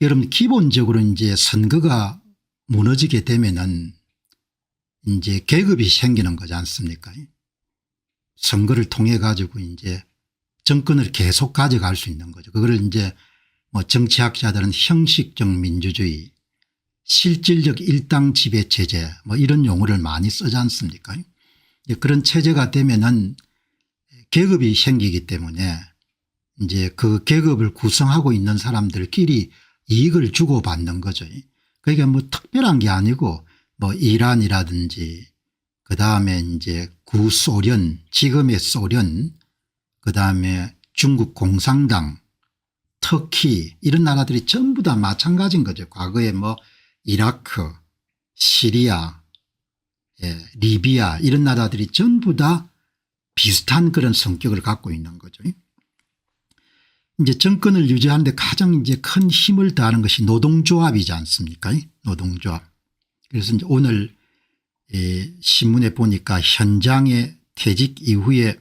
여러분 기본적으로 이제 선거가 무너지게 되면은 이제 계급이 생기는 거지 않습니까? 선거를 통해 가지고 이제 정권을 계속 가져갈 수 있는 거죠. 그거를 이제 뭐 정치학자들은 형식적 민주주의, 실질적 일당 지배 체제 뭐 이런 용어를 많이 쓰지 않습니까? 그런 체제가 되면은 계급이 생기기 때문에 이제 그 계급을 구성하고 있는 사람들끼리 이익을 주고받는 거죠. 그러니까 뭐 특별한 게 아니고 뭐 이란이라든지 그 다음에 이제 구소련 지금의 소련 그 다음에 중국 공산당 터키 이런 나라들이 전부 다 마찬가지인 거죠. 과거에 뭐 이라크 시리아 예, 리비아 이런 나라들이 전부 다 비슷한 그런 성격을 갖고 있는 거죠. 이제 정권을 유지하는데 가장 이제 큰 힘을 다하는 것이 노동조합이지 않습니까? 노동조합. 그래서 이제 오늘 예, 신문에 보니까 현장의 퇴직 이후에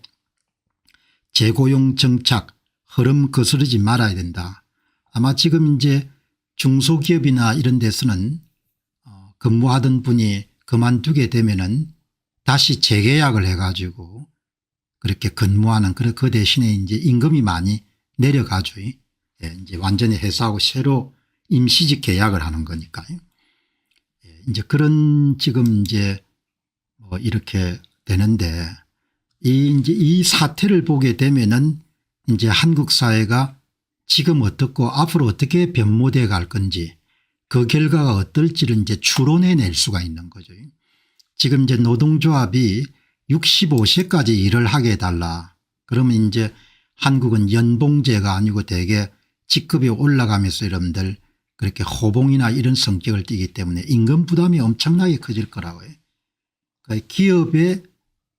재고용 정착 흐름 거스르지 말아야 된다. 아마 지금 이제 중소기업이나 이런 데서는 어, 근무하던 분이 그만두게 되면은 다시 재계약을 해가지고 그렇게 근무하는 그 대신에 이제 임금이 많이 내려가죠. 예, 이제 완전히 회사하고 새로 임시직 계약을 하는 거니까요. 예, 이제 그런 지금 이제 뭐 이렇게 되는데 이 이제 이 사태를 보게 되면은 이제 한국 사회가 지금 어떻고 앞으로 어떻게 변모돼 갈 건지 그 결과가 어떨지를 이제 추론해 낼 수가 있는 거죠. 지금 이제 노동조합이 65세까지 일을 하게 해달라. 그러면 이제 한국은 연봉제가 아니고 대개 직급이 올라가면서 여러분들 그렇게 호봉이나 이런 성격을 띠기 때문에 임금 부담이 엄청나게 커질 거라고 해요. 그러니까 기업의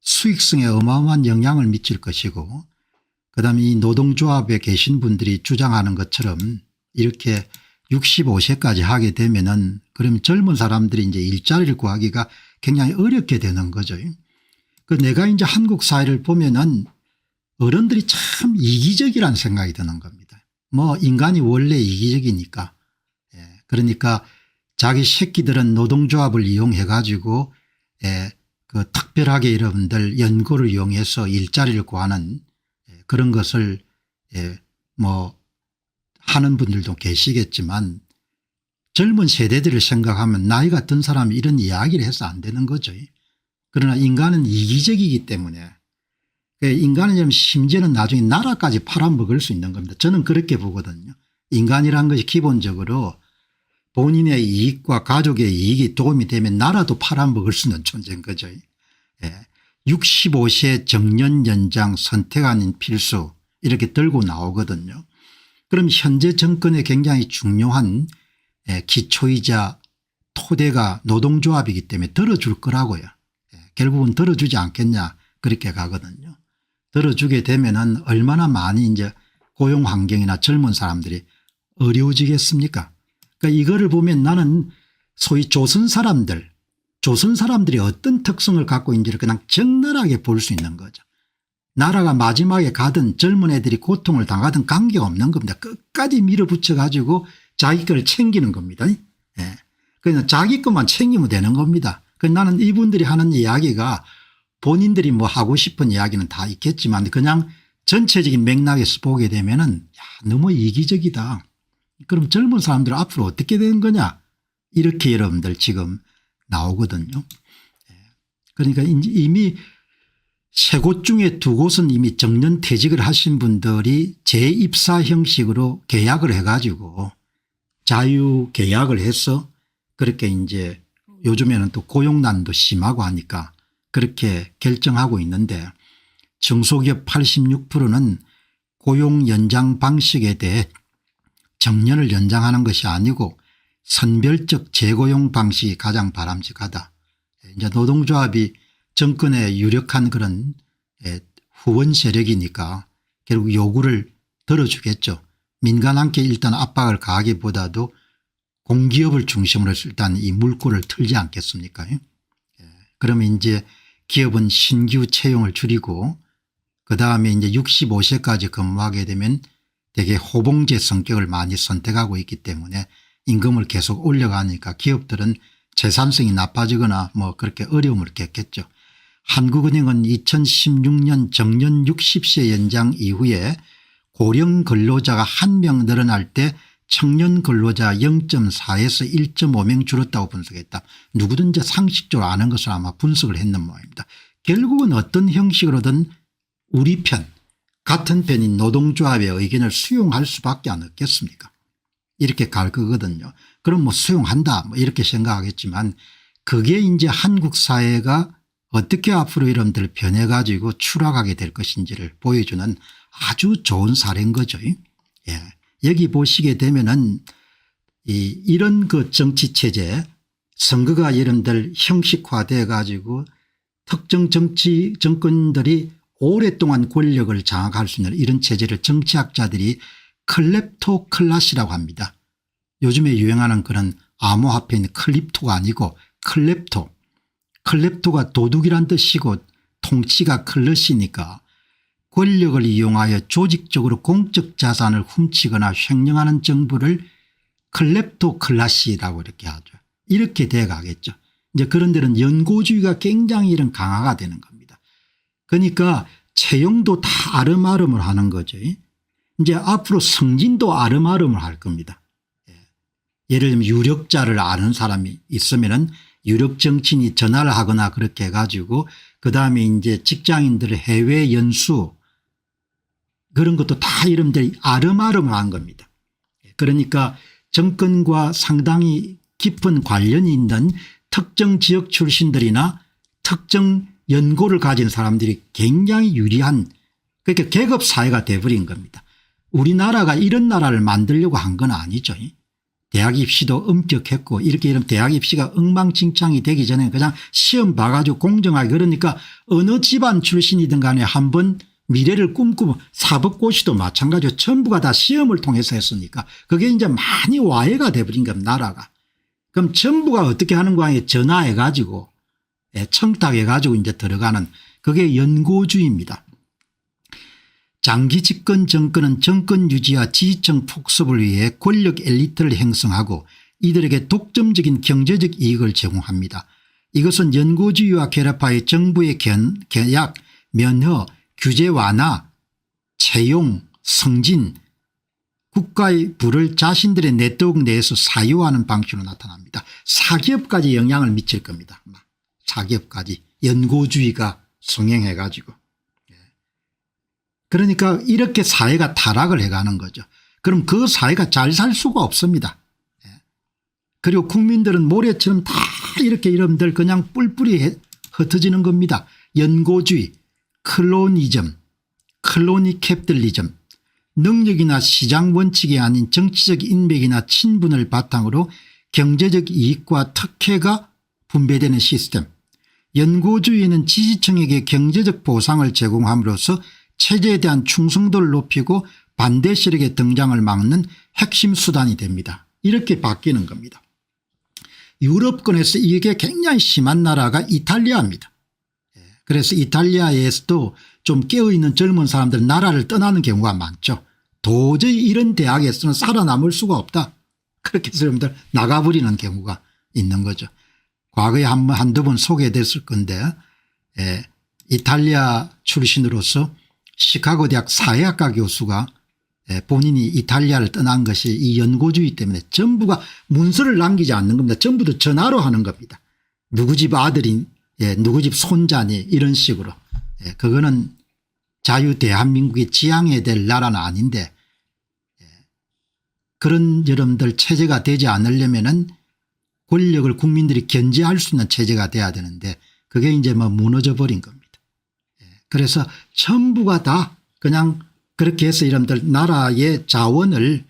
수익성에 어마어마한 영향을 미칠 것이고 그다음에 이 노동조합에 계신 분들이 주장하는 것처럼 이렇게 65세까지 하게 되면은 그러면 젊은 사람들이 이제 일자리를 구하기가 굉장히 어렵게 되는 거죠. 그 내가 이제 한국 사회를 보면은 어른들이 참 이기적이라는 생각이 드는 겁니다. 뭐 인간이 원래 이기적이니까. 예. 그러니까 자기 새끼들은 노동조합을 이용해 가지고 예. 그 특별하게 여러분들 연구를 이용해서 일자리를 구하는 예. 그런 것을 예. 뭐 하는 분들도 계시겠지만 젊은 세대들을 생각하면 나이가 든 사람이 이런 이야기를 해서 안 되는 거죠. 그러나 인간은 이기적이기 때문에 그 인간은 심지어는 나중에 나라까지 팔아먹을 수 있는 겁니다. 저는 그렇게 보거든요. 인간이란 것이 기본적으로 본인의 이익과 가족의 이익이 도움이 되면 나라도 팔아먹을 수 있는 존재인 거죠. 예. 65세 정년 연장 선택 아닌 필수 이렇게 들고 나오거든요. 그럼 현재 정권에 굉장히 중요한 예, 기초이자 토대가 노동조합이기 때문에 들어줄 거라고요. 예, 결국은 들어주지 않겠냐 그렇게 가거든요. 들어주게 되면은 얼마나 많이 이제 고용 환경이나 젊은 사람들이 어려워지겠습니까? 그러니까 이거를 보면 나는 소위 조선 사람들 조선 사람들이 어떤 특성을 갖고 있는지를 그냥 적나라하게 볼 수 있는 거죠. 나라가 마지막에 가든 젊은 애들이 고통을 당하든 관계없는 겁니다. 끝까지 밀어붙여 가지고 자기 거를 챙기는 겁니다. 예. 그냥 자기 것만 챙기면 되는 겁니다. 그 나는 이분들이 하는 이야기가 본인들이 뭐 하고 싶은 이야기는 다 있겠지만 그냥 전체적인 맥락에서 보게 되면은 야, 너무 이기적이다. 그럼 젊은 사람들 앞으로 어떻게 되는 거냐 이렇게 여러분들 지금 나오거든요. 예. 그러니까 이미 세 곳 중에 두 곳은 이미 정년 퇴직을 하신 분들이 재입사 형식으로 계약을 해가지고 자유 계약을 해서 그렇게 이제 요즘에는 또 고용난도 심하고 하니까 그렇게 결정하고 있는데 중소기업 86%는 고용 연장 방식에 대해 정년을 연장하는 것이 아니고 선별적 재고용 방식이 가장 바람직하다. 이제 노동조합이 정권에 유력한 그런 예, 후원 세력이니까 결국 요구를 들어주겠죠. 민간한테 일단 압박을 가하기보다도 공기업을 중심으로 일단 이 물꼬를 틀지 않겠습니까? 예. 그러면 이제 기업은 신규 채용을 줄이고 그 다음에 이제 65세까지 근무하게 되면 되게 호봉제 성격을 많이 선택하고 있기 때문에 임금을 계속 올려가니까 기업들은 재산성이 나빠지거나 뭐 그렇게 어려움을 겪겠죠. 한국은행은 2016년 정년 60세 연장 이후에 고령 근로자가 한 명 늘어날 때 청년 근로자 0.4에서 1.5명 줄었다고 분석했다. 누구든지 상식적으로 아는 것을 아마 분석을 했는 모양입니다. 결국은 어떤 형식으로든 우리 편 같은 편인 노동조합의 의견을 수용할 수밖에 안 없겠습니까 이렇게 갈 거거든요. 그럼 뭐 수용한다 뭐 이렇게 생각하겠지만 그게 이제 한국 사회가 어떻게 앞으로 여러분들 변해 가지고 추락하게 될 것인지를 보여주는 아주 좋은 사례인 거죠. 예. 여기 보시게 되면은 이 이런 그 정치 체제 선거가 여러분들 형식화돼 가지고 특정 정치 정권들이 오랫동안 권력을 장악할 수 있는 이런 체제를 정치학자들이 클렙토클라시라고 합니다. 요즘에 유행하는 그런 암호화폐인 클립토가 아니고 클렙토. 클렙토가 도둑이란 뜻이고 통치가 클러시니까 권력을 이용하여 조직적으로 공적 자산을 훔치거나 횡령하는 정부를 클렙토클라시라고 이렇게 하죠. 이렇게 돼 가겠죠. 이제 그런 데는 연고주의가 굉장히 이런 강화가 되는 겁니다. 그러니까 채용도 다 아름아름을 하는 거죠. 이제 앞으로 승진도 아름아름을 할 겁니다. 예. 예를 들면 유력자를 아는 사람이 있으면은 유력 정치인이 전화를 하거나 그렇게 해가지고 그 다음에 이제 직장인들의 해외 연수 그런 것도 다 이름들이 아름아름을 한 겁니다. 그러니까 정권과 상당히 깊은 관련이 있는 특정 지역 출신들이나 특정 연고를 가진 사람들이 굉장히 유리한 그러니까 계급 사회가 돼버린 겁니다. 우리나라가 이런 나라를 만들려고 한 건 아니죠. 대학 입시도 엄격했고 이렇게 이런 대학 입시가 엉망진창이 되기 전에 그냥 시험 봐가지고 공정하게 그러니까 어느 집안 출신이든 간에 한번 미래를 꿈꾸면 사법고시도 마찬가지로 전부가 다 시험을 통해서 했으니까 그게 이제 많이 와해가 돼버린 겁니다 나라가. 그럼 전부가 어떻게 하는 거에 전화해 가지고 예, 청탁해 가지고 이제 들어가는 그게 연고주의입니다. 장기 집권 정권은 정권 유지와 지지층 폭섭을 위해 권력 엘리트를 형성하고 이들에게 독점적인 경제적 이익을 제공합니다. 이것은 연고주의와 결합하여 정부의 견, 계약, 면허, 규제 완화, 채용, 승진, 국가의 부를 자신들의 네트워크 내에서 사유하는 방식으로 나타납니다. 사기업까지 영향을 미칠 겁니다. 사기업까지 연고주의가 성행해 가지고. 그러니까 이렇게 사회가 타락을 해가는 거죠. 그럼 그 사회가 잘 살 수가 없습니다. 예. 그리고 국민들은 모래처럼 다 이렇게 이름들 그냥 뿔뿔이 흩어지는 겁니다. 연고주의, 클로니즘, 클로니 캡들리즘, 능력이나 시장 원칙이 아닌 정치적 인맥이나 친분을 바탕으로 경제적 이익과 특혜가 분배되는 시스템. 연고주의는 지지층에게 경제적 보상을 제공함으로써 체제에 대한 충성도를 높이고 반대 세력의 등장을 막는 핵심 수단이 됩니다. 이렇게 바뀌는 겁니다. 유럽권에서 이게 굉장히 심한 나라가 이탈리아입니다. 예, 그래서 이탈리아에서도 좀 깨어있는 젊은 사람들 나라를 떠나는 경우가 많죠. 도저히 이런 대학에서는 살아남을 수가 없다. 그렇게 여러분들 나가버리는 경우가 있는 거죠. 과거에 한 번, 한두 번 소개됐을 건데 예, 이탈리아 출신으로서 시카고 대학 사회학과 교수가 예, 본인이 이탈리아를 떠난 것이 이 연고주의 때문에 전부가 문서를 남기지 않는 겁니다. 전부 다 전화로 하는 겁니다. 누구 집 아들이 예, 누구 집 손자니 이런 식으로 예, 그거는 자유 대한민국이 지향해야 될 나라는 아닌데 예, 그런 여러분들 체제가 되지 않으려면은 권력을 국민들이 견제할 수 있는 체제가 돼야 되는데 그게 이제 뭐 무너져 버린 겁니다. 그래서 전부가 다 그냥 그렇게 해서 이름들 나라의 자원을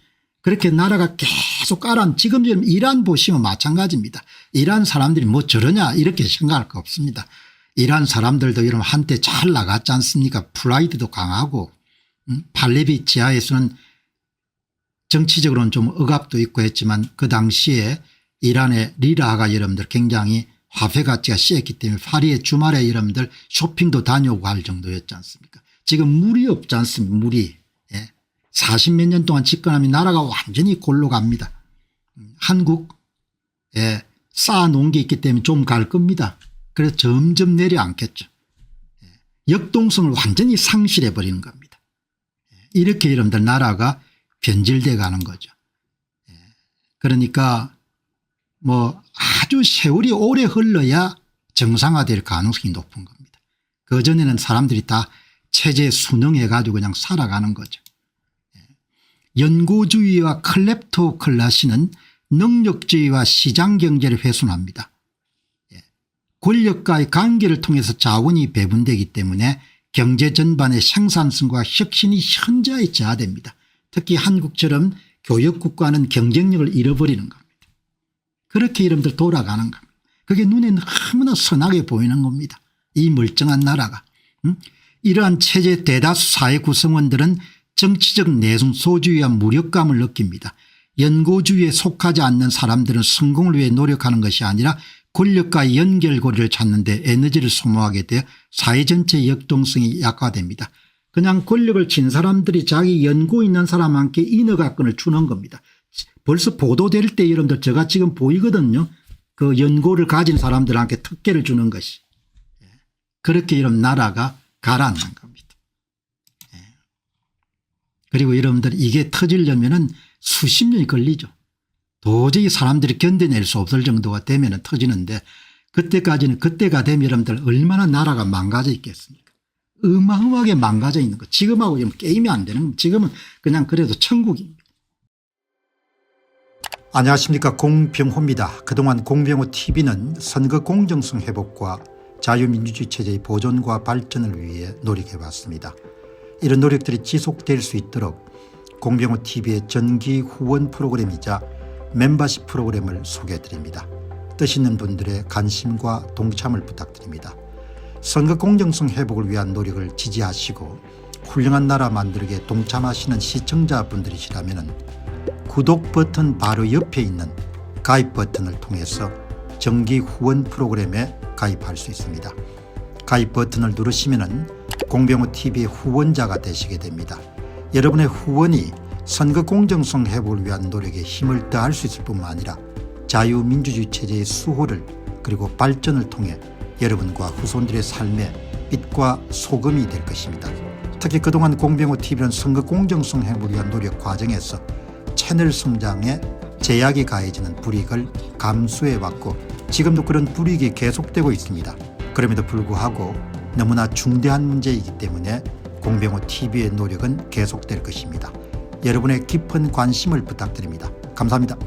그렇게 나라가 계속 깔아 지금 지금 이란 보시면 마찬가지입니다. 이란 사람들이 뭐 저러냐 이렇게 생각할 거 없습니다. 이란 사람들도 이런 한때 잘 나갔지 않습니까 프라이드도 강하고 음? 팔레비 지하에서는 정치적으로는 좀 억압도 있고 했지만 그 당시에 이란의 리라가 여러분들 굉장히 화폐 가치가 씌었기 때문에 파리의 주말에 여러분들 쇼핑도 다녀오고 할 정도였지 않습니까 지금 물이 없지 않습니까 물이 예. 40 몇 년 동안 집권하면 나라가 완전히 골로 갑니다. 음, 한국에 쌓아놓은 게 있기 때문에 좀 갈 겁니다. 그래서 점점 내려앉겠죠. 예, 역동성을 완전히 상실해 버리는 겁니다. 예, 이렇게 여러분들 나라가 변질돼 가는 거죠. 예, 그러니까 뭐 아주 세월이 오래 흘러야 정상화될 가능성이 높은 겁니다. 그전에는 사람들이 다 체제 순응해 가지고 그냥 살아가는 거죠. 예. 연고주의와 클랩토클라시는 능력주의와 시장경제를 훼손합니다. 예. 권력과의 관계를 통해서 자원이 배분되기 때문에 경제 전반의 생산성과 혁신이 현저히 저하됩니다. 특히 한국처럼 교역국가는 경쟁력을 잃어버리는 겁니다. 그렇게 이름들 돌아가는 겁니다. 그게 눈에 너무나 선하게 보이는 겁니다. 이 멀쩡한 나라가. 음? 이러한 체제 대다수 사회 구성원들은 정치적 내숭 소주의와 무력감을 느낍니다. 연고주의에 속하지 않는 사람들은 성공을 위해 노력하는 것이 아니라 권력과 연결고리를 찾는 데 에너지를 소모하게 되어 사회 전체의 역동성이 약화됩니다. 그냥 권력을 쥔 사람들이 자기 연고 있는 사람한테 인허가권을 주는 겁니다. 벌써 보도될 때 여러분들 제가 지금 보이거든요. 그 연고를 가진 사람들한테 특혜를 주는 것이. 예. 그렇게 여러분 나라가 가라앉는 겁니다. 예. 그리고 여러분들 이게 터지려면은 수십 년이 걸리죠. 도저히 사람들이 견뎌낼 수 없을 정도가 되면 터지는데 그때까지는 그때가 되면 여러분들 얼마나 나라가 망가져 있겠습니까 어마어마하게 망가져 있는 거 지금하고 지금 게임이 안 되는 거 지금은 그냥 그래도 천국입니다. 안녕하십니까 공병호입니다. 그동안 공병호 TV는 선거 공정성 회복과 자유민주주의 체제의 보존과 발전을 위해 노력해왔습니다. 이런 노력들이 지속될 수 있도록 공병호 TV의 전기 후원 프로그램이자 멤버십 프로그램을 소개해드립니다. 뜻 있는 분들의 관심과 동참을 부탁드립니다. 선거 공정성 회복을 위한 노력을 지지하시고 훌륭한 나라 만들기에 동참하시는 시청자분들이시라면 구독 버튼 바로 옆에 있는 가입 버튼을 통해서 정기 후원 프로그램에 가입할 수 있습니다. 가입 버튼을 누르시면 공병호 TV의 후원자가 되시게 됩니다. 여러분의 후원이 선거 공정성 회복을 위한 노력에 힘을 더할 수 있을 뿐만 아니라 자유민주주의 체제의 수호를 그리고 발전을 통해 여러분과 후손들의 삶에 빛과 소금이 될 것입니다. 특히 그동안 공병호 TV는 선거 공정성 회복을 위한 노력 과정에서 채널 성장에 제약이 가해지는 불이익을 감수해왔고 지금도 그런 불이익이 계속되고 있습니다. 그럼에도 불구하고 너무나 중대한 문제이기 때문에 공병호 TV의 노력은 계속될 것입니다. 여러분의 깊은 관심을 부탁드립니다. 감사합니다.